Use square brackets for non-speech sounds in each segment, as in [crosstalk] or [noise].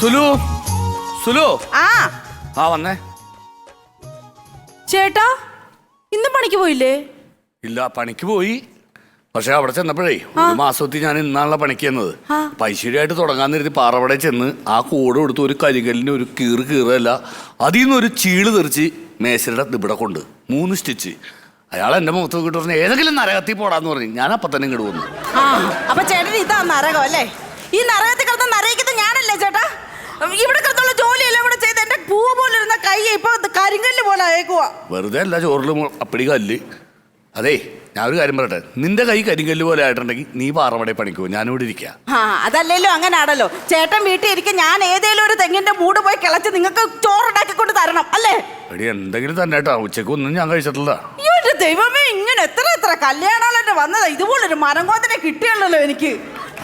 സുലു സുലു. ആ. ആ വന്നേ. ചേട്ടാ ഇന്ന് പണിക്ക് പോയില്ലേ? ഇല്ല പണിക്ക് പോയി. പക്ഷെ അവിടെ ചെന്നപ്പോഴേ ഒരു മാസത്തിൽ ഞാൻ ഇന്നാണല്ല പണിക്ക് ചെന്നത്. പൈശ്ശേരിയായിട്ട് തുടങ്ങാൻ നേരത്തി പാറവടെ ചെന്ന് ആ കൂട് കൊടുത്ത് ഒരു കരികല്ലിന് ഒരു കീറ് കീറല്ല അതിൽ നിന്ന് ഒരു ചീൾ തെറിച്ച് മേശയുടെ ഇവിടെ കൊണ്ട് മൂന്ന് സ്റ്റിച്ച്. അയാൾ എന്റെ മുഖത്ത് നോക്കിട്ട് പറഞ്ഞു ഏതെങ്കിലും നരകത്തിൽ പോടാന്ന് പറഞ്ഞു. ഞാൻ അപ്പൊ തന്നെ ഇങ്ങോട്ട് വന്നു. ആ അപ്പൊ ചേട്ടൻ ഇതാ നരകം അല്ലേ? ഈ നരകത്തിൽ കിടന്ന് നരയിക്കുന്നത് ഞാനല്ലേ ചേട്ടാ? ഇവിടെ കിടന്നുള്ള ജോലിയെല്ലാം ഇവിടെ ചെയ്ത് എന്റെ പൂവ പോലെ ഇരുന്ന കൈ ഇപ്പൊ കരിങ്കല്ല് പോലെ അയക്കുക വെറുതെ അല്ല ചോറിൽ അപ്പിടി കല്ല്. അതേ ഞാൻ ഒരു കാര്യം പറയട്ടെ. നിന്റെ കൈ കരിങ്കല്ല് പോലെ ആയിട്ടുണ്ടെങ്കിൽ നീ പാറവടെ പണിക്കോ? ഞാനിവിടെ ഇരിക്കാം. ആ അങ്ങനെ ആണല്ലോ ചേട്ടൻ വീട്ടിൽ ഇരിക്കും ഞാൻ ഏതേലും ഒരു തെങ്ങിന്റെ മൂട് പോയി കിളച്ച് നിങ്ങൾക്ക് ചോറുണ്ടാക്കി കൊണ്ട് തരണം അല്ലേ? എടി എന്തെങ്കിലും തന്നെ കേട്ടോ. ഉച്ചയ്ക്ക് ഒന്നും ഞാൻ കഴിച്ചിട്ടില്ല. ദൈവമേ ഇങ്ങനെ എത്ര എത്ര കല്യാണങ്ങളെന്നെ വന്നതാ? ഇതുപോലൊരു മരം കോതിനെ കിട്ടിയല്ലോ എനിക്ക്.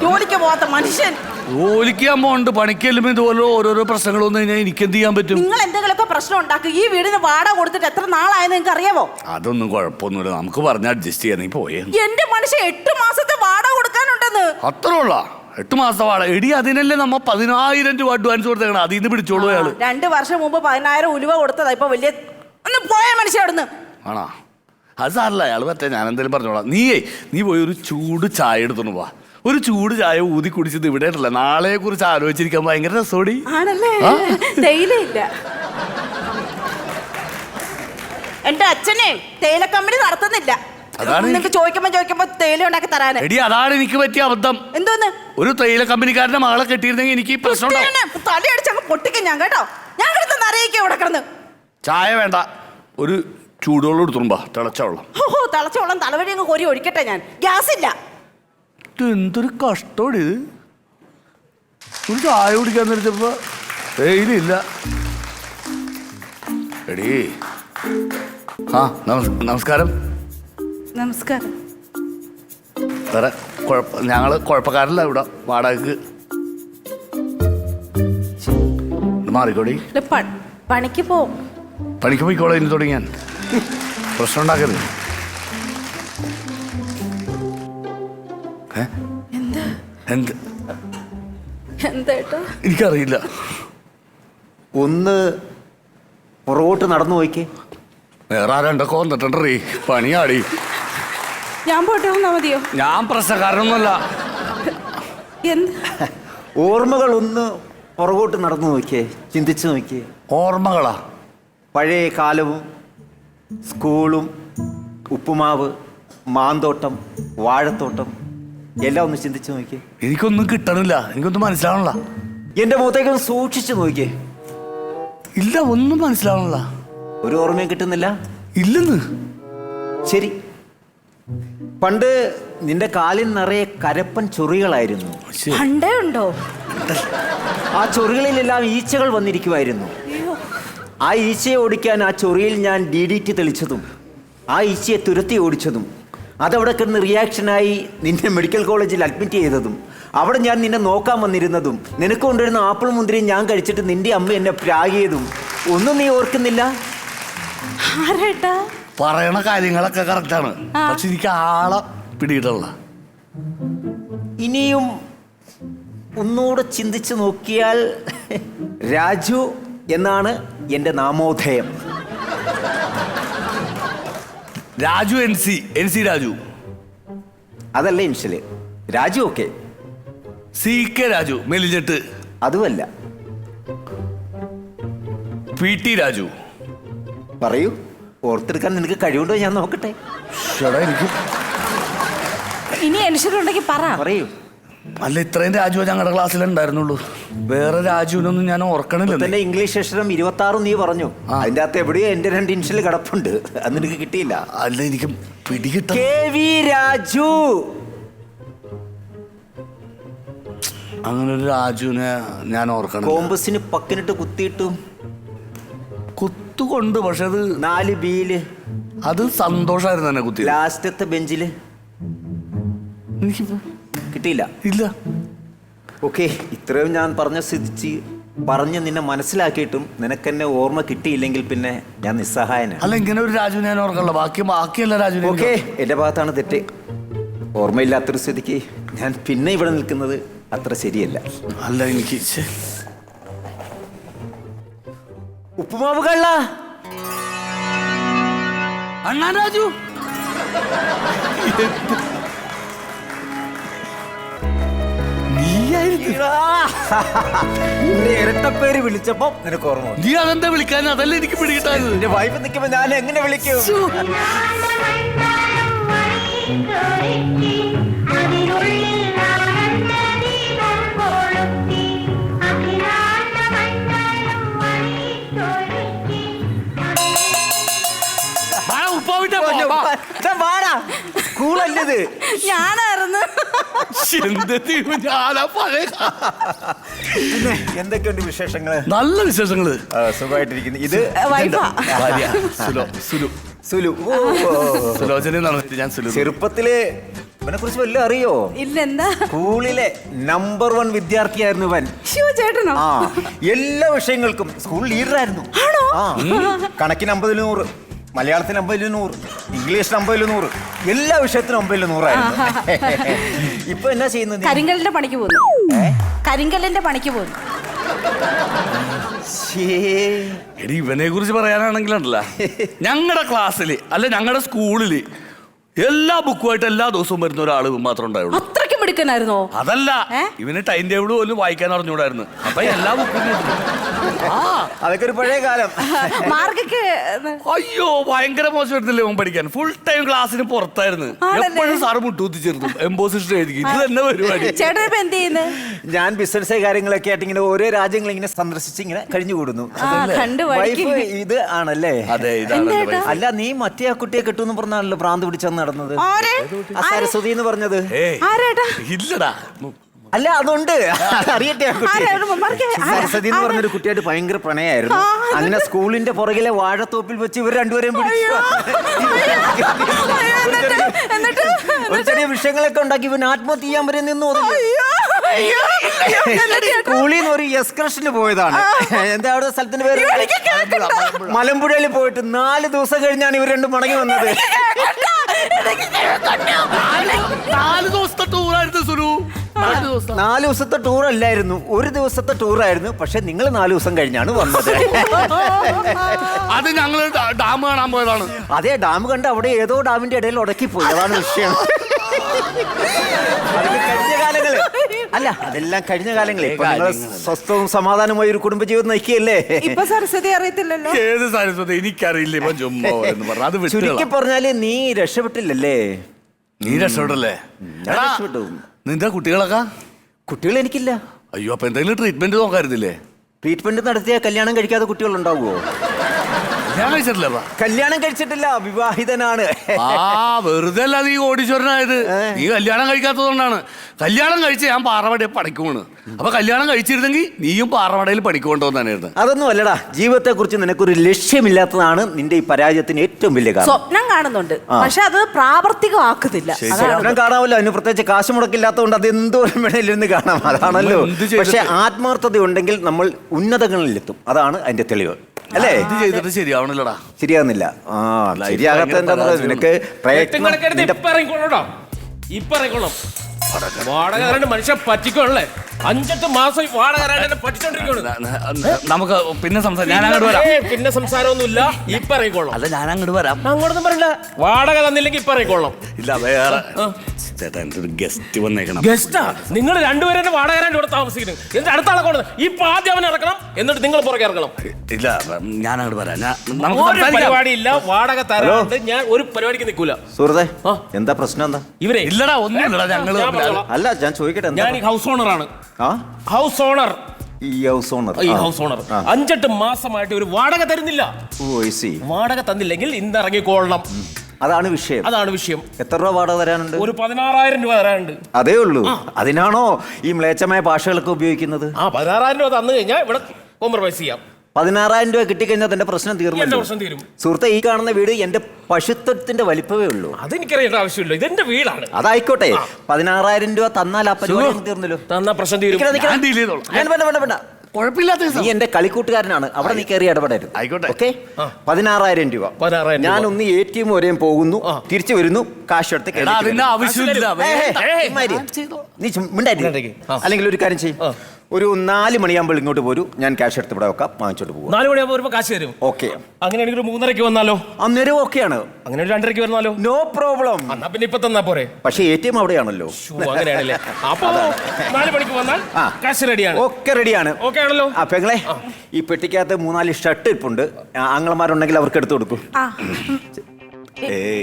ജോലിക്ക് പോവാത്ത മനുഷ്യൻ. ജോലിക്കാൻ പോണ്ട് പണിക്കെല്ലുമ്പോ ഇതുപോലെ ഓരോരോ പ്രശ്നങ്ങൾ വന്നു കഴിഞ്ഞാൽ എനിക്ക് എന്ത് ചെയ്യാൻ പറ്റും? നിങ്ങൾ എന്തെങ്കിലുമൊക്കെ പ്രശ്നം ഉണ്ടാക്കും. ഈ വീടിന് വാടക കൊടുത്തിട്ട് എത്ര നാളായെന്ന് നിങ്ങൾക്ക് അറിയാവോ? അതൊന്നും കുഴപ്പമൊന്നുമില്ല. നമുക്ക് പറഞ്ഞ അഡ്ജസ്റ്റ് ചെയ്യാൻ നീ പോയേ. എന്റെ മനുഷ്യ എട്ട് മാസത്തെ വാടക കൊടുക്കാനുണ്ടെന്ന്. അത്ര ഉള്ള. എട്ട് മാസത്തെ വാടക. എടി അതിനല്ലേ നമ്മ പതിനായിരം രൂപ അഡ്വാൻസ് കൊടുത്തേക്കണം. അതിൽ നിന്ന് പിടിച്ചോളൂ അയാൾ രണ്ട് വർഷം മുമ്പ് പതിനായിരം ഉലുവ കൊടുത്തതാ. ഇപ്പൊ വലിയ ഒന്ന് പോയ മനുഷ്യ അവിടുന്ന്. ആണോ. അത് സാറില്ല അയാൾ പറ്റേ ഞാൻ പറഞ്ഞോളാം. നീയേ നീ പോയി ഒരു ചൂട് ചായ എടുത്തോണ്ട് വാ. ഒരു ചൂട് ചായ ഊതി കുടിച്ചത് ഇവിടെ ഉണ്ടല്ല. നാളെ കുറിച്ച് ആലോചിച്ചിരിക്കാൻ ഭയങ്കര രസോടി. ആണല്ലേ? തേയിലയില്ല. എന്റെ അച്ഛനെ തേയില കമ്പനി നടത്തുന്നില്ല. അതാണ് നിങ്ങൾക്ക് ചോദിക്കുമ്പോ ചോദിക്കുമ്പോ തേയില ഉണ്ടാക്കി തരാന്. എടി അതാണ് എനിക്ക് പറ്റിയ അബദ്ധം. എന്തോന്ന്? ഒരു തേയില കമ്പനിക്കാരന്റെ മകളെ കെട്ടിയിരുന്നെങ്കിൽ എനിക്ക് പ്രശ്നം തലയടിച്ച് അങ്ങ് പൊട്ടിക്കും ഞാൻ കേട്ടോ? ഞാൻ കിടന്ന് നിറയിക്കും ഇവിടെ കിടന്ന്. ചായ വേണ്ട. ഒരു ചൂടുവെള്ളം എടുത്തുമ്പോ തിളച്ച വെള്ളം. ഓഹോ തിളച്ച വെള്ളം തലവഴി അങ്ങ് കോരി ഒഴിക്കട്ടെ ഞാൻ. ഗ്യാസ് ഇല്ല ഇത് എന്തൊരു കഷ്ടമാണ് ഇത്? ഒരു ചായ കുടിക്കാൻ നേരത്തപ്പോ വെയിലില്ല. എടീ. ആ നമസ് നമസ്കാരം. നമസ്കാരം. വേറെ കുഴപ്പ ഞങ്ങൾ കുഴപ്പക്കാരല്ല ഇവിടെ വാടകക്ക്. മാറിക്കോടി. പണിക്ക് പോ പണിക്ക് പോയിക്കോളെ ഇനി തുടങ്ങിയാൻ. പ്രശ്നം ഉണ്ടാക്കരുത്. എന്ത്? എന്തേട്ടോ എനിക്കറിയില്ല. ഒന്ന് പുറകോട്ട് നടന്നു പോയിക്കേ വേറെ ആരണ്ടൊക്കെ വന്നിട്ടുണ്ടീ പണിയാടി. ഞാൻ പോട്ടെ വന്നാ മതിയോ? ഞാൻ പ്രശ്നക്കാരനൊന്നുമല്ല. ഓർമ്മകൾ ഒന്ന് പുറകോട്ട് നടന്നു നോക്കിയേ ചിന്തിച്ചു നോക്കിയേ. ഓർമ്മകളാ? പഴയ കാലവും സ്കൂളും ഉപ്പുമാവ് മാന്തോട്ടം വാഴത്തോട്ടം എല്ലാം ഒന്ന് ചിന്തിച്ചു നോക്കിയേ. എനിക്കൊന്നും കിട്ടണില്ല. എനിക്കൊന്നും മനസ്സിലാവണില്ല. എന്റെ മുഖത്തേക്ക് ഒന്ന് സൂക്ഷിച്ചു നോക്കിയേ. ഇല്ല ഒന്നും മനസ്സിലാവണില്ല. ഒരു ഓർമ്മയും കിട്ടുന്നില്ല. ഇല്ലെന്ന്. ശരി. പണ്ട് നിന്റെ കാലിൽ നിറയെ കരപ്പൻ ചൊറികളായിരുന്നു. ശ്ശേ. പണ്ടേ ഉണ്ടോ? ആ ചൊറികളിലെല്ലാം ഈച്ചകൾ വന്നിരിക്കുമായിരുന്നു ആ ഈച്ചയെ ഓടിക്കാൻ ആ ചൊറിയിൽ ഞാൻ ഡി ഡി ടി തെളിച്ചതും. ആ ഈച്ചയെ തുരത്തി ഓടിച്ചതും. അതവിടെ കിടന്ന് റിയാക്ഷനായി നിന്നെ മെഡിക്കൽ കോളേജിൽ അഡ്മിറ്റ് ചെയ്തതും. അവിടെ ഞാൻ നിന്നെ നോക്കാൻ വന്നിരുന്നതും. നിനക്ക് കൊണ്ടുവരുന്ന ആപ്പിൾ മുന്തിരി ഞാൻ കഴിച്ചിട്ട് നിന്റെ അമ്മ എന്നെ പ്രാഗിയതും. ഒന്നും നീ ഓർക്കുന്നില്ല? ആരേട്ടാ? പറയണ കാര്യങ്ങളൊക്കെ കറക്റ്റാണ്. പക്ഷെ എനിക്ക് ആളെ പിടിയിട്ടല്ല ഇനിയും ഒന്നുകൂടെ ചിന്തിച്ചു നോക്കിയാൽ രാജു എന്നാണ് എന്റെ നാമോദയം. Raju N C N C Raju. അതല്ല initial Raju okay C K Raju മെലിഞ്ഞിട്ട്. അതുമല്ല. P T Raju. പറയൂ. ഓർത്തെടുക്കാൻ നിനക്ക് കഴിവുണ്ടോ ഞാൻ നോക്കട്ടെ. ഇനി അനുസരിച്ചുണ്ടെങ്കിൽ പറ. പറയൂ. അല്ല ഇത്രയും രാജു ഞങ്ങളുടെ ക്ലാസ്സിൽ ഉണ്ടായിരുന്നുള്ളൂ വേറെ രാജുവിനൊന്നും ഞാൻ ഓർക്കണില്ല ഇംഗ്ലീഷ് അക്ഷരം ഇരുപത്തി ആറും നീ പറഞ്ഞു. അതിന്റെ അകത്ത് എവിടെയോ എന്റെ രണ്ട് ഇൻഷൽ കിടപ്പുണ്ട്. അത് നിനക്ക് കിട്ടിയില്ല. അല്ല എനിക്ക് പിടികിട്ട രാജു. അങ്ങനെ ഒരു രാജുവിനെ ഞാൻ ഓർക്കണം കോമ്പസിന് പക്കിനിട്ട് കുത്തിയിട്ടു. കുത്തുകൊണ്ട് പക്ഷെ അത് നാല് ബിയിൽ അത് സന്തോഷമായിരുന്നു തന്നെ കുത്തി ലാസ്റ്റത്തെ ബെഞ്ചിൽ. കിട്ടിയില്ല. ഇല്ല. ഓക്കെ ഇത്രയും ഞാൻ പറഞ്ഞ സ്ഥിതിച്ച് പറഞ്ഞ് നിന്നെ മനസ്സിലാക്കിയിട്ടും നിനക്കെന്നെ ഓർമ്മ കിട്ടിയില്ലെങ്കിൽ പിന്നെ ഞാൻ നിസ്സഹായനാണ്. അല്ല ഇങ്ങനെ ഒരു രാജു ഞാൻ ഓർക്കണല്ലോ. ബാക്കി ബാക്കിയല്ല രാജു ഓക്കെ എന്റെ എന്റെ ഭാഗത്താണ് തെറ്റ്. ഓർമ്മയില്ലാത്തൊരു സ്ഥിതിക്ക് ഞാൻ പിന്നെ ഇവിടെ നിൽക്കുന്നത് അത്ര ശരിയല്ല. അല്ല എനിക്ക്. ഉപ്പുമാവ് കള്ള. അണ്ണാ രാജു. നിന്റെ ഇരട്ടപ്പേര് വിളിച്ചപ്പോ നിനക്ക് ഓർമ്മ വന്നു. നീ അതെന്താ വിളിക്കാൻ അതല്ല എനിക്ക് പിടികിട്ടാത് നിന്റെ വൈഫ് നിൽക്കുമ്പോ ഞാൻ എങ്ങനെ വിളിക്കും? ഉപ്പാവിട്ടാ വാടാ സ്കൂളല്ലത് ഞാനാ കാ- പിന്നെ എന്തൊക്കെയുണ്ട് വിശേഷങ്ങൾ? നല്ല വിശേഷങ്ങൾ. ആ, സുഖമായിട്ടിരിക്കുന്നു. ഇത് വൈഫാ? ഭാര്യ. സുലോ സുലു. സുലു. ഓ, ഓ, ഓ. സുലോചന ഞാൻ സുലു. ചെറുപ്പത്തിലെ ഇവനെ കുറിച്ച് വല്ലതും അറിയോ? ഇല്ല എന്താ സ്കൂളിലെ നമ്പർ വൺ വിദ്യാർത്ഥിയായിരുന്നു ഇവൻ. ശിവ ചേട്ടനോ? ആ എല്ലാ വിഷയങ്ങൾക്കും സ്കൂൾ ലീഡറായിരുന്നു. ആ കണക്കിന് അമ്പതിൽ നൂറ്. മലയാളത്തിന് അമ്പതിൽ നൂറ് ഇംഗ്ലീഷിന് അമ്പതിൽ നൂറ് എല്ലാ വിഷയത്തിനും അമ്പതിൽ നൂറായിരുന്നു. ഇപ്പൊ എന്നാ ചെയ്യുന്നത്? നീ? കരിങ്കല്ലിന്റെ പണിക്ക് പോകുന്നു. കരിങ്കലിന്റെ കരിങ്കല്ലിന്റെ പണിക്ക് പോകുന്നു. ശ്ശേ. എടി ഇവനെ കുറിച്ച് പറയാനാണെങ്കിലുണ്ടല്ല. ഞങ്ങളുടെ ക്ലാസ്സിൽ അല്ല ഞങ്ങളുടെ സ്കൂളിൽ എല്ലാ ബുക്കുമായിട്ട് എല്ലാ ദിവസവും വരുന്ന ഒരാൾ മാത്രമേ ഉണ്ടായുള്ളൂ. അത്രയ്ക്ക് മിടുക്കനായിരുന്നോ? അതല്ല ഏ? ഇവന് ടൈം ടേബിൾ പോലും വായിക്കാൻ അറിഞ്ഞൂടായിരുന്നു അപ്പൊ എല്ലാ ബുക്കും അതൊക്കെ ഒരു പഴയ കാലം. അയ്യോ ഭയങ്കര മോശമായിരുന്നില്ലേ മോൻ പഠിക്കാൻ? ഫുൾ ടൈം ക്ലാസ്സിന് പുറത്തായിരുന്നു. എപ്പോഴും സാറ് മുട്ടൂത്തിച്ചിരുന്നു എംബോസിഷൻ എഴുതി ഇത് തന്നെ പരിപാടി. ചേട്ടൻ ഇപ്പൊ എന്ത് ചെയ്യുന്നത് ഞാൻ ബിസിനസ് കാര്യങ്ങളൊക്കെ ആയിട്ട് ഇങ്ങനെ ഓരോ രാജ്യങ്ങൾ ഇങ്ങനെ സന്ദർശിച്ച് ഇങ്ങനെ കഴിഞ്ഞുകൂടുന്നു. കണ്ടു വൈഫ് ഇത് ആണല്ലേ? അതെ ഇതാണ് അല്ല നീ മറ്റേ ആ കുട്ടിയെ കിട്ടുമെന്ന് പറഞ്ഞാണല്ലോ ഭ്രാന്ത് പിടിച്ചു നടന്നത്? സരസ്വതി എന്ന് പറഞ്ഞത്. ഇല്ലടാ. അല്ല അതുണ്ട്. അറിയട്ടെ? സരസ്വതി എന്ന് പറഞ്ഞൊരു കുട്ടിയായിട്ട് ഭയങ്കര പ്രണയായിരുന്നു അങ്ങനെ സ്കൂളിന്റെ പുറകിലെ വാഴത്തോപ്പിൽ വെച്ച് ഇവർ രണ്ടുപേരെയും പിടിച്ചു. ഒരു എന്നിട്ട്? ചെറിയ- വിഷയങ്ങളൊക്കെ ഉണ്ടാക്കി ഇവൻ ആത്മഹത്യ ചെയ്യാൻ വരെ നിന്നു? സ്കൂളിൽ നിന്ന് ഒരു എക്സ്കർഷന് പോയതാണ്. എന്താ അവിടെ സ്ഥലത്തിന്റെ പേര്. മലമ്പുഴയിൽ പോയിട്ട് നാല് ദിവസം കഴിഞ്ഞാണ് ഇവർ രണ്ടും മടങ്ങി വന്നത്. നാല് ദിവസത്തെ ടൂറായിരുന്നു സുലു നാല് ദിവസത്തെ ടൂർ അല്ലായിരുന്നു. ഒരു ദിവസത്തെ ടൂർ ആയിരുന്നു. പക്ഷെ നിങ്ങൾ നാല് ദിവസം കഴിഞ്ഞാണ് വന്നത്. അത് ഞങ്ങൾ ഡാം കാണാൻ പോയതാണ്. അതെ ഡാം കണ്ട് അവിടെ ഏതോ ഡാമിന്റെ ഇടയിൽ ഉടക്കി പോയി അതാണ് വിഷയം. അതൊക്കെ കഴിഞ്ഞ കാലങ്ങൾ. അല്ല അതെല്ലാം കഴിഞ്ഞ കാലങ്ങളിൽ ഇപ്പൊ നിങ്ങൾ സ്വസ്ഥവും സമാധാനമായ ഒരു കുടുംബജീവിതം നയിക്കുകയല്ലേ? ഇപ്പൊ സരസ്വതി അറിയത്തില്ലല്ലോ. ഏത് സരസ്വതി? എനിക്കറിയില്ല. ഇപ്പൊ ചുമ്മാ എന്ന് പറഞ്ഞു. അത് ചുരുക്കി പറഞ്ഞാൽ നീ രക്ഷപ്പെട്ടില്ലല്ലേ? നീ രക്ഷപ്പെട്ടല്ലേ? ഞാൻ രക്ഷപ്പെട്ടു. നിന്റെ കുട്ടികളൊക്കെ? കുട്ടികൾ എനിക്കില്ല. അയ്യോ അപ്പൊ എന്തെങ്കിലും ട്രീറ്റ്മെന്റ് നോക്കാറില്ലേ ട്രീറ്റ്മെന്റ് നടത്തിയ കല്യാണം കഴിക്കാതെ കുട്ടികൾ ഉണ്ടാവുമോ ഞാൻ കഴിച്ചിട്ടില്ല കല്യാണം കഴിച്ചിട്ടില്ല വിവാഹിതനാണ്. ആ വെറുതെ അല്ല നീ ഓടിച്ചോരനായത് നീ കല്യാണം കഴിക്കാത്തതുകൊണ്ടാണ്. കല്യാണം കഴിച്ച് ഞാൻ പാറവടയിൽ പഠിക്കുവാണ്. അപ്പൊ കല്യാണം കഴിച്ചിരുന്നെങ്കിൽ നീയും പാറവടയിൽ പണിക്കൊണ്ടോന്നായിരുന്നു അതൊന്നും അല്ലടാ. ജീവിതത്തെ കുറിച്ച് നിനക്കൊരു ലക്ഷ്യമില്ലാത്തതാണ് നിന്റെ ഈ പരാജയത്തിന് ഏറ്റവും വലിയ കാരണം. സ്വപ്നം കാണുന്നുണ്ട്. പക്ഷെ അത് പ്രാവർത്തികമാക്കുന്നില്ല. അതാണ് സ്വപ്നം കാണാമല്ലോ. അതിന് പ്രത്യേകിച്ച് കാശ് മുടക്കില്ലാത്തതുകൊണ്ട് അത് എന്തോരം വേണേലിരുന്ന് കാണാം. അതാണല്ലോ. എന്ത് ചെയ്തിട്ട്? പക്ഷെ ആത്മാർത്ഥത ഉണ്ടെങ്കിൽ നമ്മൾ ഉന്നതങ്ങളിലെത്തും. അതാണ് അതിന്റെ തെളിവ്. അല്ലേ? ഇത് ചെയ്തിട്ട് ശരിയാവണില്ലടാ. ശരിയാകുന്നില്ല ആ ശരിയാകാത്ത നിനക്ക് പ്രയത്നം നിന്റെ ഇപ്പൊ ഇറങ്ങിക്കോളൂട്ടോ ഇപ്പൊ ഇറങ്ങിക്കോളും വാടക കരണ്ട് മനുഷ്യൻ പറ്റിക്കോളേ. അഞ്ചെട്ട് മാസം ഈ വാടക നമുക്ക് പിന്നെ സംസാരം ഞാൻ അങ്ങോട്ട് വരാം. പിന്നെ സംസാരമൊന്നുമില്ല. ഇപ്പൊ ഇറങ്ങിക്കോളാം. അല്ല ഞാൻ അങ്ങോട്ട് വരാം. അങ്ങോട്ടൊന്നും പറയണ്ട. വാടക തന്നില്ലെങ്കിൽ ഇപ്പൊ ഇറങ്ങിക്കോളാം. ഇല്ല വേറെ. ചേട്ടാ എന്റെ ഒരു ഗസ്റ്റ് വന്നേക്കണം ഗസ്റ്റാ നിങ്ങൾ രണ്ടുപേരും എന്നെ വാടക കരണ്ട് ഇവിടെ താമസിക്കുന്നു. എന്നിട്ട് അടുത്ത ആളെ കൊണ്ട് ഇപ്പൊ ആദ്യം അവൻ ഇറക്കണം. എന്നിട്ട് നിങ്ങൾ പുറകെ ഇറങ്ങണം. ഇല്ല ഞാൻ അങ്ങോട്ട് വരാം ഞാൻ പരിപാടി ഇല്ല വാടക തരാണ്ട് ഞാൻ ഒരു പരിപാടിക്ക് നിൽക്കൂല. സുഹൃത്തെ എന്താ പ്രശ്നം എന്താ? ഇവരെ. ഇല്ലടാ ഒന്നുമില്ലടാ ഞങ്ങൾ ഞങ്ങൾ അല്ല ഞാൻ ചോദിക്കട്ടെ എന്താ ഞാൻ ഈ ഹൗസ് ഓണർ ആണ്. ഹൗസ് ഓണർ ഈ ഹൗസ് ഓണർ ഈ ഹൗസ് ഓണർ അഞ്ചെട്ട് മാസമായിട്ട് ഒരു വാടക തരുന്നില്ല. വാടക തന്നില്ലെങ്കിൽ ഇന്ന് ഇറങ്ങിക്കോളണം അതാണ് വിഷയം. അതാണ് വിഷയം. എത്ര രൂപ വാടക തരാനുണ്ട്? ഒരു പതിനാറായിരം രൂപ തരാനുണ്ട്. അതേ ഉള്ളൂ. അതിനാണോ ഈ മ്ലേച്ഛമായ ഭാഷകളൊക്കെ ഉപയോഗിക്കുന്നത്? ആ പതിനാറായിരം രൂപ തന്നു കഴിഞ്ഞാൽ ഇവിടെ കോംപ്രമൈസ് ചെയ്യാം. പതിനാറായിരം രൂപ കിട്ടിക്കഴിഞ്ഞാൽ തന്റെ പ്രശ്നം എന്റെ തീർന്നല്ലോ? പ്രശ്നം തീരും. സുഹൃത്തെ ഈ കാണുന്ന വീട് എന്റെ പശുത്വത്തിന്റെ വലിപ്പമേ ഉള്ളൂ. അതെനിക്കറിയേണ്ട ആവശ്യമില്ല. ഇതെന്റെ വീടാണ്. അതായിക്കോട്ടെ പതിനാറായിരം രൂപ തന്നാൽ ആ പരിപാടി അങ്ങ് തീർന്നല്ലോ? തന്നാ പ്രശ്നം തീരും. നിക്കടാ, നിക്കടാ. ഞാൻ deal ചെയ്തോളാം. ഞാൻ വേണ്ട വേണ്ട വേണ്ട. കുഴപ്പമില്ലാത്ത നീ എന്റെ കളിക്കൂട്ടുകാരനാണ്. അവിടെ നീ കയറി ഇടപെടരുത്. ആയിക്കോട്ടെ. ഓക്കെ? പതിനാറായിരം രൂപ. പതിനാറായിരം രൂപ. ഞാൻ ഒന്ന് എ ടി എം വരെയും പോകുന്നു. തിരിച്ചു വരുന്നു. കാശ് എടുത്ത് എടാ അതിന്റെ. ആവശ്യമില്ല. ഏയ്, ഏയ്. നീ ചും- മിണ്ടാതിരി. മിണ്ടാതിരിക്ക്. ആ. അല്ലെങ്കിൽ ഒരു കാര്യം ചെയ്യും. ആ. ഒരു നാല് മണിയാകുമ്പോൾ ഇങ്ങോട്ട് പോരൂ ഞാൻ ക്യാഷ് എടുത്ത് ഇവിടെ വെക്കാം. വാങ്ങിച്ചോട്ട് പോകും നാല് മണിയാകുമ്പോൾ വരുമ്പോൾ കാശ് തരും ഓക്കെ അങ്ങനെയാണെങ്കിൽ ഒരു മൂന്നരക്ക് വന്നാലോ? അന്നേരം ഓക്കെയാണ് അങ്ങനെ ഒരു രണ്ടരക്ക് വന്നാലോ? നോ പ്രോബ്ലം എന്നാ പിന്നെ ഇപ്പൊ തന്നാ പോരെ. പക്ഷേ എ ടി എം അവിടെയാണല്ലോ. അങ്ങനെയാണല്ലേ. അപ്പൊ നാല് മണിക്ക് വന്നാൽ. കാശ് റെഡിയാണ് ഒക്കെ റെഡിയാണ് ഓക്കെ ആണല്ലോ. ആ പെങ്ങളെ ഈ പെട്ടിക്കകത്ത് മൂന്നാൽ ഷർട്ട് ഇപ്പുണ്ട് ആങ്ങളമാരുണ്ടെങ്കിൽ അവർക്ക് എടുത്തു കൊടുക്കും. ഏയ്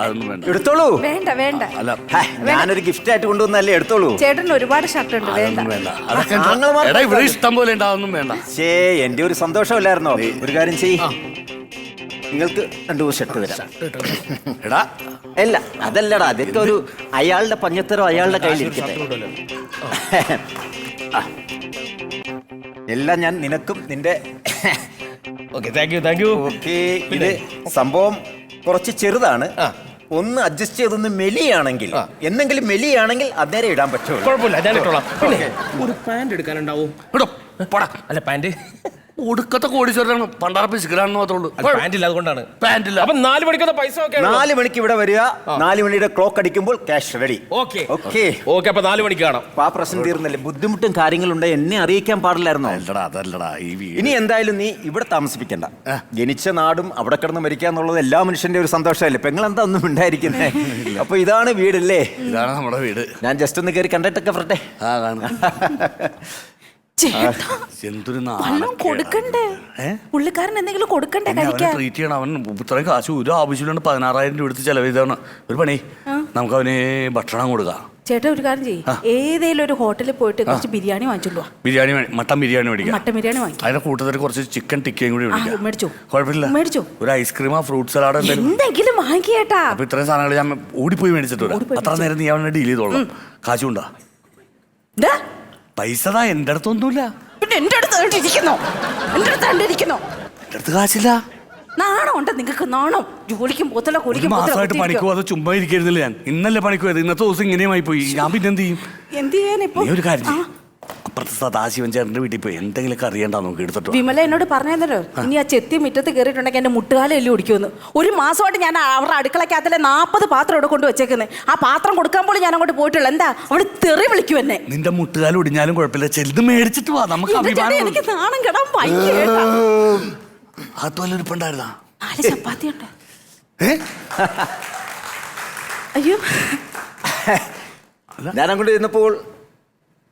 അതൊന്നും വേണ്ട. എടുത്തോളൂ. വേണ്ട വേണ്ട. അല്ല ഹേ, ഞാനൊരു ഗിഫ്റ്റ് ആയിട്ട് കൊണ്ടുവന്നല്ലേ എടുത്തോളൂ. ചേട്ടന് ഒരുപാട് ഷർട്ട് ഉണ്ട് വേണ്ട. അതൊന്നും വേണ്ട. അതൊക്കെ എടാ ഇവിടെ ഇഷ്ടം പോലെ ഉണ്ടാവുന്നും വേണ്ട. ശേ എന്റെ ഒരു സന്തോഷമല്ലായിരുന്നോ? ഒരു കാര്യം ചെയ് നിങ്ങൾക്ക് രണ്ടു മൂന്ന് ഷർട്ട് തരാം. എടാ. അല്ല അതല്ലടാ അതൊക്കെ ഒരു അയാളുടെ പഞ്ഞത്തരം അയാളുടെ കയ്യിലിരിക്കട്ടെ. ആ. എല്ലാം ഞാൻ നിനക്കും നിന്റെ okay thank you thank you okay ഇത് സംഭവം കുറച്ച് ചെറുതാണ്. ഒന്ന് അഡ്ജസ്റ്റ് ചെയ്തൊന്ന് മെലിയാണെങ്കിൽ എന്തെങ്കിലും മെലിയാണെങ്കിൽ അന്നേരം ഇടാൻ പറ്റുള്ളൂ. കുഴപ്പമില്ല ഞാൻ ഇട്ടോളാം. പിന്നെ ഒരു പാന്റ് എടുക്കാനുണ്ടാവും. അല്ല പാന്റ്. ഒടുക്കത്തെ കോടീശ്വരനാണ്. പണ്ടാറ പിശുക്കലാണെന്ന് മാത്രമേ ഉള്ളൂ. പാന്റ് ഇല്ല അതുകൊണ്ടാണ് അപ്പൊ നാല് മണിക്കുന്ന പൈസ ഒക്കെ നാല് മണിക്ക് ഇവിടെ വരിക. നാല് മണിയുടെ ക്ലോക്ക് അടിക്കുമ്പോൾ cash ready. Okay. Okay. Okay അപ്പൊ നാല് മണിക്ക് കാണാം. അപ്പൊ ആ പ്രശ്നം തീർന്നല്ലേ? ബുദ്ധിമുട്ടും കാര്യങ്ങളുണ്ട്. എന്നെ അറിയിക്കാൻ പാടില്ലായിരുന്നോ? അല്ലടാ അതല്ലടാ ഈ വീട്. ഇനി എന്തായാലും നീ ഇവിടെ താമസിപ്പിക്കണ്ട. ജനിച്ച നാടും അവിടെ കിടന്ന് മരിക്കുക എന്നുള്ളത് എല്ലാ മനുഷ്യന്റെ ഒരു സന്തോഷമല്ലേ? പെങ്ങൾ എന്താ ഒന്നും ഉണ്ടായിരിക്കുന്നേ? അപ്പൊ ഇതാണ് വീടല്ലേ? ഇതാണ് നമ്മുടെ വീട്. ഞാൻ ജസ്റ്റ് ഒന്ന് കയറി കണ്ടിട്ടൊക്കെ ഫ്രട്ടെ ആ കാണും. [laughs] എന്തൊരു. കൊടുക്കണ്ടേ? പുള്ളിക്കാരൻ എന്തെങ്കിലും കൊടുക്കണ്ടേ കഴിക്കാൻ ട്രീറ്റ് ചെയ്യണം. അവൻ ഇത്രയും കാശ് ഒരു ആവശ്യമില്ലാണ്ട് പതിനാറായിരം രൂപ എടുത്ത് ചെലവ് ചെയ്താണ് ഒരു പണി. നമുക്ക് അവന് ഭക്ഷണം കൊടുക്കാം. ചേട്ടാ ഒരു കാര്യം ചെയ്യ്. ഏതെങ്കിലും ഒരു ഹോട്ടലിൽ പോയിട്ട് കുറച്ച് ബിരിയാണി വാങ്ങിച്ചോളൂ ബിരിയാണി മട്ടൻ ബിരിയാണി മേടിക്കാം. മട്ടൻ ബിരിയാണി വാങ്ങിക്കാം. അതിന്റെ കൂട്ടത്തിൽ കുറച്ച് ചിക്കൻ ടിക്കയും കൂടി മേടിക്കാം. മേടിച്ചു? കുഴപ്പമില്ല. മേടിച്ചോ. ഒരു ഐസ്ക്രീമോ ഫ്രൂട്ട് സലാഡോ എന്തെങ്കിലും. വാങ്ങിക്കേട്ടാ അപ്പൊ ഇത്രയും സാധനങ്ങൾ ഞാൻ ഓടിപ്പോയി മേടിച്ചിട്ടുണ്ട് വരാം. അത്ര നേരം നീ അവനെ ഡീൽ ചെയ്തോളാം. കാശുണ്ടാ. പൈസ താ എന്റെ അടുത്തൊന്നുമില്ല. പിന്നെ എന്റെ അടുത്ത് കണ്ടിരിക്കുന്നോ എന്റെ അടുത്ത് കണ്ടിരിക്കുന്നോ എന്റെ അടുത്ത് കാശില്ല. നാണം ഉണ്ട് നിങ്ങൾക്ക്? നാണം? ജോലിക്കും പോത്തല കൂലിക്കും മാസമായിട്ട് പണിക്ക് പോകാതെ ചുമ്മാ ഇരിക്കരുന്നില്ല ഞാൻ. ഇന്നല്ലേ പണിക്ക് പോയത്? ഇന്നത്തെ ദിവസം ഇങ്ങനെയുമായി പോയി ഞാൻ പിന്നെ എന്ത് ചെയ്യും? എന്ത് ചെയ്യാനിപ്പോ നീ ഒരു കാര്യം. അപ്പുറത്തെ സദാശിവൻ ചേട്ടന്റെ വീട്ടിൽ പോയി. എന്തെങ്കിലും അറിയണ്ട നമുക്ക് എടുത്തിട്ട് വിമല എന്നോട് പറഞ്ഞോ ഇനി ആ ചെത്തി മുറ്റത്ത് കയറിയിട്ടുണ്ടെങ്കിൽ എന്റെ മുട്ടുകാലം എല്ലാം ഒടിക്കുമെന്ന് ഒരു മാസമായിട്ട് ഞാൻ അവരുടെ അടുക്കളക്കകത്തിലെ നാൽപ്പത് പാത്രം ഇവിടെ കൊണ്ട് വെച്ചേക്കുന്നത് ആ പാത്രം കൊടുക്കാൻ പോലും ഞാൻ അങ്ങോട്ട് പോയിട്ടുള്ളൂ. എന്താ? അവിടെ തെറി വിളിക്കും എന്നെ. നിന്റെ മുട്ടുകാല ഒടിഞ്ഞാലും കുഴപ്പമില്ല. ചെലുത് മേടിച്ചിട്ട് വാ. നമുക്ക് ചേട്ടാ, അഭിമാനം എനിക്ക് നാണം കിടാൻ വയ്യേട്ടാ അതുപോലെ ഇരിപ്പുണ്ടായിരുന്നാ നാല് ചപ്പാത്തി ഉണ്ട് ഏ? അയ്യോ. ഞാൻ അങ്ങോട്ട് ചെന്നപ്പോൾ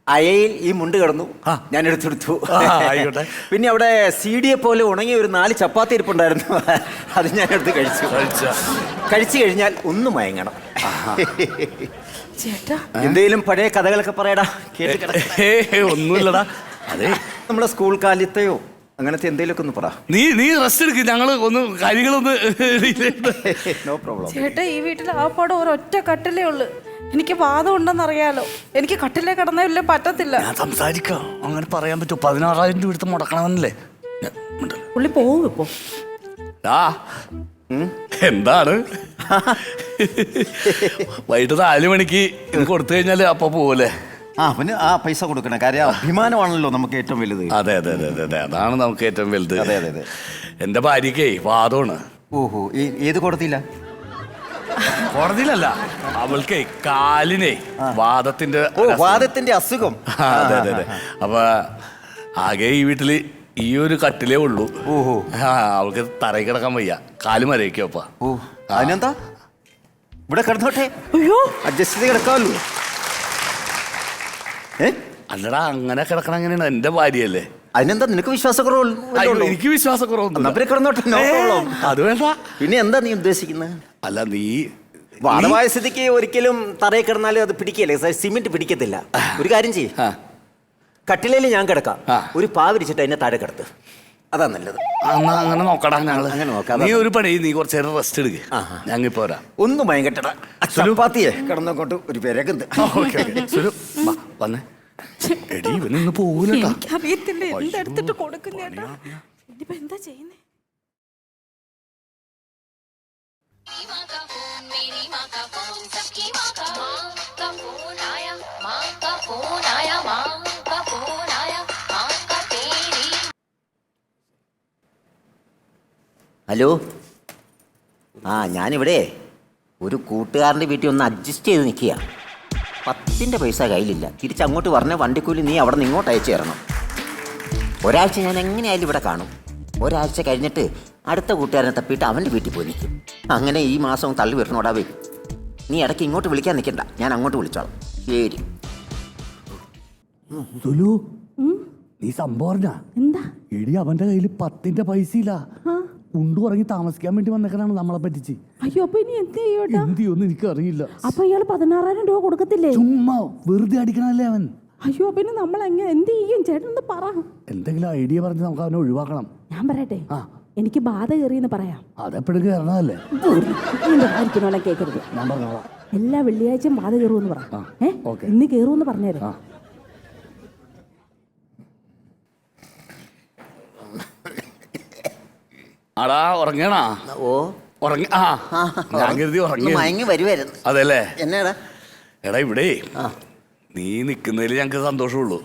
അയയിൽ ഈ മുണ്ട് കിടന്നു. ആ. ഞാൻ എടുത്തെടുത്തു. പിന്നെ അവിടെ സി ഡിയെ പോലെ ഉണങ്ങിയ ഒരു നാല് ചപ്പാത്തി ഇരിപ്പുണ്ടായിരുന്നു. അത് ഞാൻ എടുത്ത് കഴിച്ചു. കഴിച്ചു. കഴിഞ്ഞാൽ ഒന്ന് മയങ്ങണം. ചേട്ടാ. എന്തേലും പഴയ കഥകളൊക്കെ പറയടാ. ഒന്നുമില്ലടാ. അതെ. നമ്മുടെ സ്കൂൾ കാലത്തെയോ അങ്ങനത്തെ എന്തെങ്കിലുമൊക്കെ ഒന്ന് പറ. നീ നീ റെസ്റ്റ് എടുക്ക്. ഞങ്ങൾ ഒന്ന് കാര്യങ്ങളൊന്ന് [laughs] നോ പ്രോബ്ലം ചേട്ടാ ഈ വീട്ടിൽ ആ പാടം ഒരൊറ്റ കട്ടിലേ ഉള്ളു. എനിക്ക് വാദം ഉണ്ടെന്നറിയാലോ എനിക്ക് കട്ടിലേ കിടന്നില്ല പറ്റത്തില്ല. ഞാൻ സംസാരിക്കാം. അങ്ങനെ പറയാൻ പറ്റുമോ? പതിനാറായിരം രൂപ എടുത്ത് മുടക്കണമെന്നല്ലേ? ഞാൻ മിണ്ടല്ല. പുള്ളി പോവും ഇപ്പോ. ആ എന്താണ്? വൈകിട്ട് നാല് മണിക്ക് ഇത് കൊടുത്തു കഴിഞ്ഞാൽ അപ്പൊ പോവല്ലേ ആ പിന്നെ ആ പൈസ കൊടുക്കണം. കാര്യം അഭിമാനമാണല്ലോ നമുക്ക് ഏറ്റവും വലുത്. അതെ അതെ അതെ അതെ അതെ. അതാണ് നമുക്ക് ഏറ്റവും വലുത്. അതെ, അതെ, അതെ. എന്റെ ഭാര്യക്കേ വാദമാണ്. ഓഹോ ഏ- ഏത് കൊടുത്തില്ല കോടതിയിലല്ല. അവൾക്ക് കാലിനെ വാദത്തിന്റെ ഓ വാദത്തിന്റെ അസുഖം. [laughs] അതെ അതെ അതെ. അപ്പൊ ആകെ ഈ വീട്ടിൽ ഈ ഒരു കട്ടിലേ ഉള്ളൂ. ഓഹോ. അവൾക്ക് തറയിൽ കിടക്കാൻ വയ്യ. കാൽ മരയ്ക്കോപ്പ ഓ അതിനെന്താ? ഇവിടെ കിടന്നോട്ടെ. അയ്യോ. അഡ്ജസ്റ്റ് ചെയ്ത് കിടക്കാമല്ലോ. ഏ? അല്ലടാ അങ്ങനെ കിടക്കണം അങ്ങനെയാണ് എന്റെ ഭാര്യയല്ലേ. അതിനെന്താ? നിനക്ക് വിശ്വാസക്കുറവ് എനിക്ക് വിശ്വാസക്കുറവ് കിടന്നോട്ടെ അത് വേണ്ട. പിന്നെ എന്താ നീ ഉദ്ദേശിക്കുന്നത് അല്ല നീ വാദമായ സ്ഥിതിക്ക് ഒരിക്കലും തറയിൽ കിടന്നാലും അത് പിടിക്കല്ലേ സിമെന്റ് പിടിക്കത്തില്ല. ഒരു കാര്യം ചെയ്യ. ആ, കട്ടിലേൽ ഞാൻ കിടക്കാം. ഒരു പാവിരിച്ചിട്ട് അതിനെ താഴെ കിടത്ത് അതാ നല്ലത്. എന്നാ അങ്ങനെ നോക്കടാ ഞങ്ങൾ അങ്ങനെ നോക്കാം, നീ ഒരു പണി നീ കുറച്ച് നേരം റെസ്റ്റ് എടുക്ക്. ആഹാ. ഞങ്ങൾ പോരാ ഒന്നും ഒന്ന് മയങ്കട്ടട. ചപ്പാത്തിയെ. കിടന്നോട്ട് ഒരു പേരൊക്കെ ഓക്കെ ഓക്കെ. സുലു വാ, വന്നേ. എടി ഇവനൊന്ന് പോകൂലട്ടാ എനിക്കറിയത്തില്ല. എന്തെടുത്തിട്ട് ഇനിയിപ്പോ എന്താ ചെയ്യുന്നേ? ഹലോ? ആ ഞാനിവിടെ ഒരു കൂട്ടുകാരന്റെ വീട്ടിൽ ഒന്ന് അഡ്ജസ്റ്റ് ചെയ്ത് നിൽക്കുക പത്തിന്റെ പൈസ കയ്യിലില്ല. തിരിച്ചങ്ങോട്ട് പറഞ്ഞ വണ്ടിക്കൂലി നീ അവിടെ നിന്ന് ഇങ്ങോട്ട് അയച്ചു തരണം. ഒരാഴ്ച ഞാൻ എങ്ങനെയായാലും ഇവിടെ കാണും. ഒരാഴ്ച കഴിഞ്ഞിട്ട് അടുത്ത കൂട്ടുകാരനെ തപ്പിയിട്ട് അവന്റെ വീട്ടിൽ പോയി നിൽക്കും. അങ്ങനെ ഈ മാസം തള്ളി വരണോടാവേ നീ ഇടയ്ക്ക് ഇങ്ങോട്ട് വിളിക്കാൻ നിൽക്കണ്ട. ഞാൻ അങ്ങോട്ട് വിളിച്ചോളാം. ശരി. സുലു നീ സംഭവം എന്താ? എടി അവന്റെ കയ്യിൽ പത്തിന്റെ പൈസ ഇല്ല ഉണ്ടു ഉറങ്ങി താമസിക്കാൻ വേണ്ടി വന്നേക്കാനാണ് നമ്മളെ പറ്റിച്ച്. അയ്യോ അപ്പൊ ഇനി എന്ത് ചെയ്യോട്ടാ എന്ത് ചെയ്യുമെന്ന് എനിക്ക് അറിയില്ല അപ്പൊ ഇയാൾ പതിനാറായിരം രൂപ കൊടുക്കത്തില്ലേ? ചുമ്മാ വെറുതെ അടിക്കണല്ലേ അവൻ? അയ്യോ പിന്നെ നമ്മൾ എങ്ങനെ എന്ത് ചെയ്യും? ചേട്ടൻ ഒന്ന് പറ. എന്തെങ്കിലും ഐഡിയ പറഞ്ഞ് നമുക്ക് അവനെ ഒഴിവാക്കണം. ഞാൻ പറയട്ടെ? ആ. എനിക്ക് ബാധ കയറിയെന്ന് പറയാം. അതെപ്പോഴും കയറണല്ലേ കേൾക്കരുത് ഞാൻ പറഞ്ഞോളാം. എല്ലാ വെള്ളിയാഴ്ചയും ബാധ കയറുമെന്ന് പറയാം ഏഹ്. ഇന്ന് കയറുമെന്ന് പറഞ്ഞേരെ. ആടാ ഉറങ്ങണാ? ഓ. ഉറങ്ങി ആ. ഞാൻ കരുതി ഉറങ്ങി ഒന്ന് മയങ്ങി വരുവായിരുന്നു. അതല്ലേ? എന്നാടാ? എടാ ഇവിടെ ആ. നീ നിക്കുന്നതിൽ ഞങ്ങക്ക് സന്തോഷമുള്ളൂ.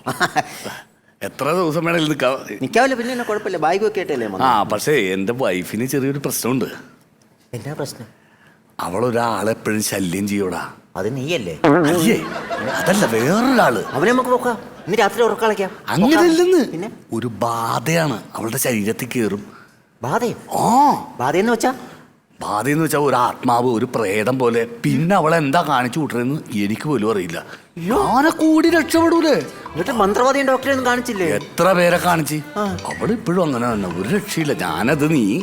എത്ര ദിവസം വേണേലും നിൽക്കാം നിൽക്കാവില്ല പിന്നെ എന്നെ കുഴപ്പമില്ല. ബാഗ് ഒക്കെ ആയിട്ടല്ലേ ആ പക്ഷേ എന്റെ വൈഫിന് ചെറിയൊരു പ്രശ്നമുണ്ട്. എന്നാ പ്രശ്നം? അവളൊരാളെപ്പോഴും ശല്യം ചെയ്യൂടാ. അത് നീയല്ലേ? അയ്യേ അതല്ല വേറൊരാൾ. അവനെ നമുക്ക് നോക്കാം. ഇന്ന് രാത്രി ഉറക്കളയ്ക്കാം അങ്ങനെയല്ലെന്ന്. പിന്നെ? ഒരു ബാധയാണ്. അവളുടെ ശരീരത്തിൽ കയറും. ബാധയോ. ആ. ബാധയെന്ന് വെച്ചാ? ബാധയെന്ന് വെച്ചാൽ ഒരു ആത്മാവ് ഒരു പ്രേതം പോലെ. പിന്നെ അവളെ എന്താ കാണിച്ചു കൂട്ടണെന്ന് എനിക്ക് പോലും അറിയില്ല. ഞാനെ കൂടി രക്ഷപ്പെടൂലേ? എന്നിട്ട് മന്ത്രവാദിയും ഡോക്ടറെ ഒന്നും കാണിച്ചില്ലേ? എത്ര പേരെ കാണിച്ചു? അവളിപ്പോഴും അങ്ങനെ തന്നെ. ഒരു രക്ഷയില്ല. ഞാനത് നീ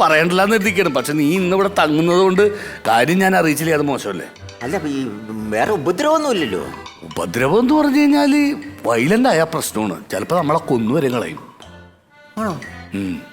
പറയണ്ടില്ല എന്ന് എത്തിക്കണം പക്ഷെ നീ ഇന്നിവിടെ തങ്ങുന്നത് കൊണ്ട് കാര്യം ഞാൻ അറിയിച്ചില്ലേ? അത് മോശമല്ലേ? അല്ല ഈ വേറെ ഉപദ്രവമൊന്നും ഇല്ലല്ലോ. ഉപദ്രവം എന്ന് പറഞ്ഞു കഴിഞ്ഞാൽ വൈലന്റ് ആയ പ്രശ്നമാണ്. ചിലപ്പോ നമ്മളെ കൊന്നുവരെ കളയും. ആണോ? ഉം.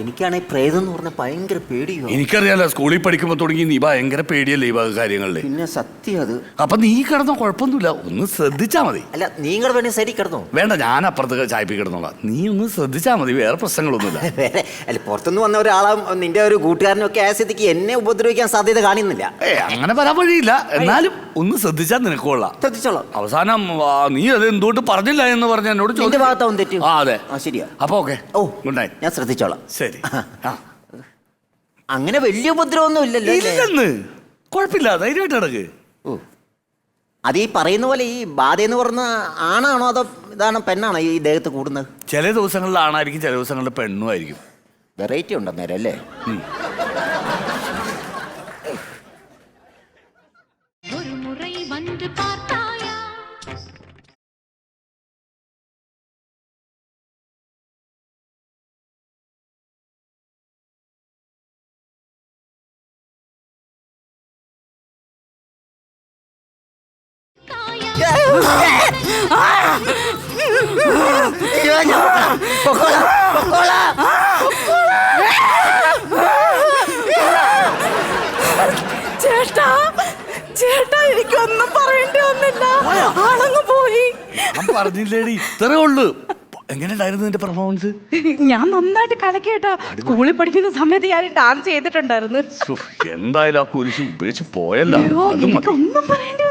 എനിക്കാണെങ്കിൽ പ്രേതം എന്ന് പറഞ്ഞ ഭയങ്കര പേടിയോ? എനിക്കറിയാലോ സ്കൂളിൽ പഠിക്കുമ്പോൾ തുടങ്ങി നീ ഭയങ്കര പേടിയല്ലേ ഈ വക കാര്യങ്ങളിൽ? പിന്നെ സത്യം അത്. അപ്പൊ നീ കിടന്നോ കുഴപ്പമൊന്നുമില്ല. ഒന്ന് ശ്രദ്ധിച്ചാ മതി. അല്ല നിങ്ങൾ വേണേ ശരി കിടന്നോ? വേണ്ട ഞാൻ അപ്പുറത്ത് ചായപ്പി കിടന്നോളാം. നീ ഒന്ന് ശ്രദ്ധിച്ചാ മതി വേറെ പ്രശ്നങ്ങളൊന്നുമില്ല. [laughs] വേറെ അല്ല പുറത്തുനിന്ന് വന്ന ഒരാളും നിന്റെ ഒരു കൂട്ടുകാരനൊക്കെ ആയ സ്ഥിതിക്ക് എന്നെ ഉപദ്രവിക്കാൻ സാധ്യത കാണുന്നില്ല. ഏ അങ്ങനെ വരാൻ വഴിയില്ല. എന്നാലും ഒന്ന് ശ്രദ്ധിച്ചാൽ നിനക്ക് കൊള്ളാം. ശ്രദ്ധിച്ചോളാം. അവസാനം ആ, നീ അത് എന്തുകൊണ്ട് പറഞ്ഞില്ല എന്ന് പറഞ്ഞ എന്നോട് നിന്റെ ചോദിച്ചു. ഭാഗത്താവും തെറ്റ്. ആ അതെ. ആ ശരിയാ. അപ്പൊ ഓക്കെ. ഓ ഗുഡ് നൈറ്റ് ഞാൻ ശ്രദ്ധിച്ചോളാം. ശരി. ആ. അങ്ങനെ വലിയ ഉപദ്രവമൊന്നും ഇല്ലല്ലോ? അല്ലേ? ഇല്ലെന്ന്. കുഴപ്പമില്ല. ധൈര്യമായിട്ട് നടക്ക്. ഓ. അത് ഈ പറയുന്ന പോലെ ഈ ബാധ എന്ന് പറഞ്ഞ ആണാണോ അതോ ഇതാണ് പെണ്ണാണോ ഈ ദേഹത്ത് കൂടുന്നത്? ചില ദിവസങ്ങളിൽ ആണായിരിക്കും ചില ദിവസങ്ങളിൽ പെണ്ണുമായിരിക്കും വെറൈറ്റി ഉണ്ടെന്നേരം അല്ലേ? ചേട്ടാ ചേട്ടാ എനിക്കൊന്നും പറയേണ്ടി വന്നില്ല. ആളങ്ങ് പോയി. ഞാൻ പറഞ്ഞില്ലേടി ഇത്രേ ഉള്ളു. എങ്ങനെയുണ്ടായിരുന്നു നിന്റെ പെർഫോമൻസ് ഞാൻ നന്നായിട്ട് കലക്കേട്ടാ സ്കൂളിൽ പഠിക്കുന്ന സമയത്ത് ഞാൻ ഡാൻസ് ചെയ്തിട്ടുണ്ടായിരുന്നു. എന്തായാലും ആ കുരിശ് ഉപേക്ഷിച്ച് പോയല്ലോ. ഒന്നും പറയേണ്ടി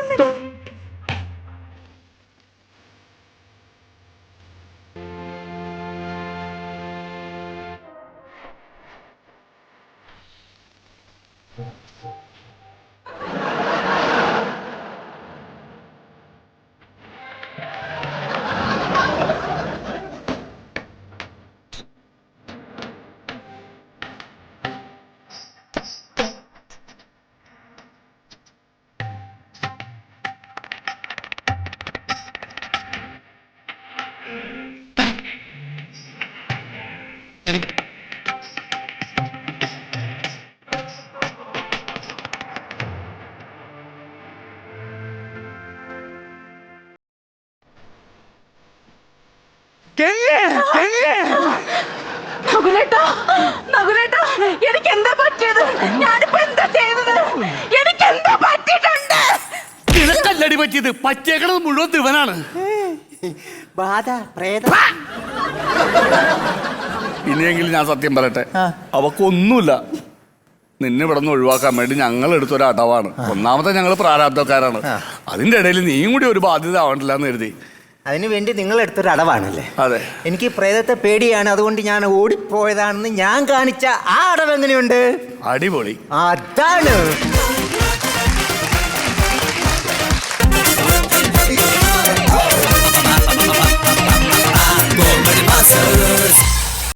നിനക്കല്ലടി പറ്റിയത്. പറ്റേക്കണത് മുഴുവൻ ബാധ പ്രേത. ഇനിയെങ്കിലും ഞാൻ സത്യം പറയട്ടെ. അവക്കൊന്നുമില്ല. നിന്നെ ഇവിടെ നിന്ന് ഒഴിവാക്കാൻ വേണ്ടി ഞങ്ങൾ എടുത്തൊരു അടവാണ്. ഒന്നാമത്തെ ഞങ്ങൾ പ്രാരാബ്ധക്കാരാണ് അതിന്റെ ഇടയിൽ നീയും കൂടി ഒരു ബാധ്യത ആവണ്ടില്ല എന്ന് കരുതി. അതിനു വേണ്ടി നിങ്ങൾ എടുത്തൊരു അടവാണല്ലേ? അതെ. എനിക്ക് പ്രേതത്തെ പേടിയാണ്. അതുകൊണ്ട് ഞാൻ ഓടിപ്പോയതാണെന്ന് ഞാൻ കാണിച്ച ആ അടവ് എങ്ങനെയുണ്ട്? അടിപൊളി. അതാണ്.